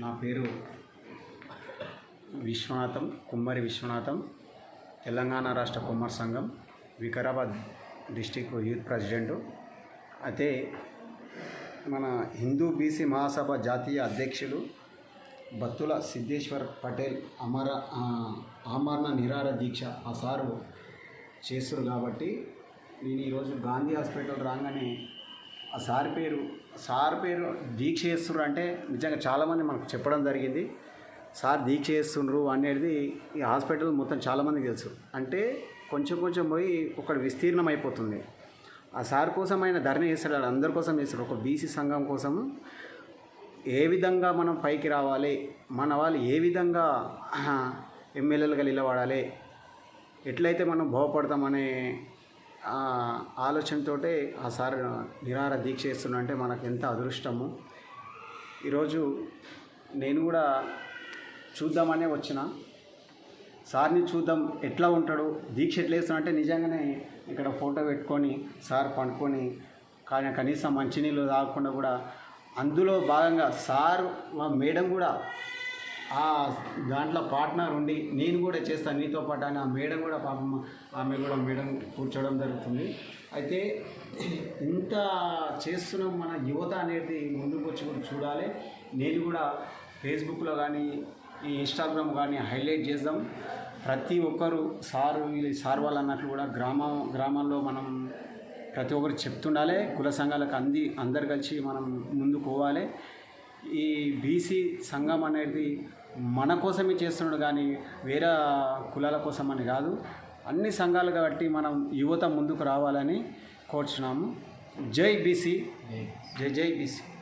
నా పేరు విశ్వనాథం కుమ్మరి విశ్వనాథం తెలంగాణ రాష్ట్ర కుమ్మరి సంఘం వికారాబాద్ డిస్టిక్ యూత్ ప్రెసిడెంటు. అయితే మన హిందూ బీసీ మహాసభ జాతీయ అధ్యక్షులు బత్తుల సిద్ధేశ్వర్ పటేల్ అమర ఆమరణ నిరార దీక్ష ఆ సారు చేస్తారు కాబట్టి నేను ఈరోజు గాంధీ హాస్పిటల్ రాగానే ఆ సార్ పేరు సార్ పేరు దీక్ష చేస్తున్నారు అంటే నిజంగా చాలామంది మనకు చెప్పడం జరిగింది. సార్ దీక్ష చేస్తుండ్రు అనేది ఈ హాస్పిటల్ మొత్తం చాలామందికి తెలుసు. అంటే కొంచెం కొంచెం పోయి ఒకటి విస్తీర్ణం అయిపోతుంది ఆ సార్ కోసం ఆయన ధరణి చేస్తాడు అందరి కోసం చేస్తాడు. ఒక బీసీ సంఘం కోసం ఏ విధంగా మనం పైకి రావాలి మన వాళ్ళు ఏ విధంగా ఎమ్మెల్యేలుగా నిలబడాలి ఎట్లయితే మనం బాగుపడతామనే ఆలోచనతోటే ఆ సార్ నిరార దీక్ష చేస్తున్నా అంటే మనకు ఎంత అదృష్టము. ఈరోజు నేను కూడా చూద్దామనే వచ్చిన. సార్ని చూద్దాం ఎట్లా ఉంటాడు దీక్ష ఎట్లా చేస్తున్నా అంటే నిజంగానే ఇక్కడ ఫోటో పెట్టుకొని సార్ పండుకొని కానీ కనీసం మంచినీళ్ళు తాగకుండా కూడా అందులో భాగంగా సార్ మా మేడం కూడా ఆ దాంట్లో పార్ట్నర్ ఉండి నేను కూడా చేస్తాను. నీతో పాటు అని ఆ మేడం కూడా పాపం ఆమె కూడా మేడం కూర్చోవడం జరుగుతుంది. అయితే ఇంత చేస్తున్నాం మన యువత అనేది ముందుకు వచ్చి కూడా చూడాలి. నేను కూడా ఫేస్బుక్లో కానీ ఈ ఇన్స్టాగ్రామ్ కానీ హైలైట్ చేద్దాం. ప్రతి ఒక్కరు సారు వీళ్ళు సార్ వాళ్ళు అన్నట్లు కూడా గ్రామ గ్రామాల్లో మనం ప్రతి ఒక్కరు చెప్తుండాలి. కుల సంఘాలకు అంది అందరు కలిసి మనం ముందుకు పోవాలి. ఈ బీసీ సంఘం అనేది మన కోసమే చేస్తున్నాడు కానీ వేరే కులాల కోసం అని కాదు. అన్ని సంఘాలు కాబట్టి మనం యువత ముందుకు రావాలని కోరుచున్నాము. జై బీసీ. జై. జై బీసీ.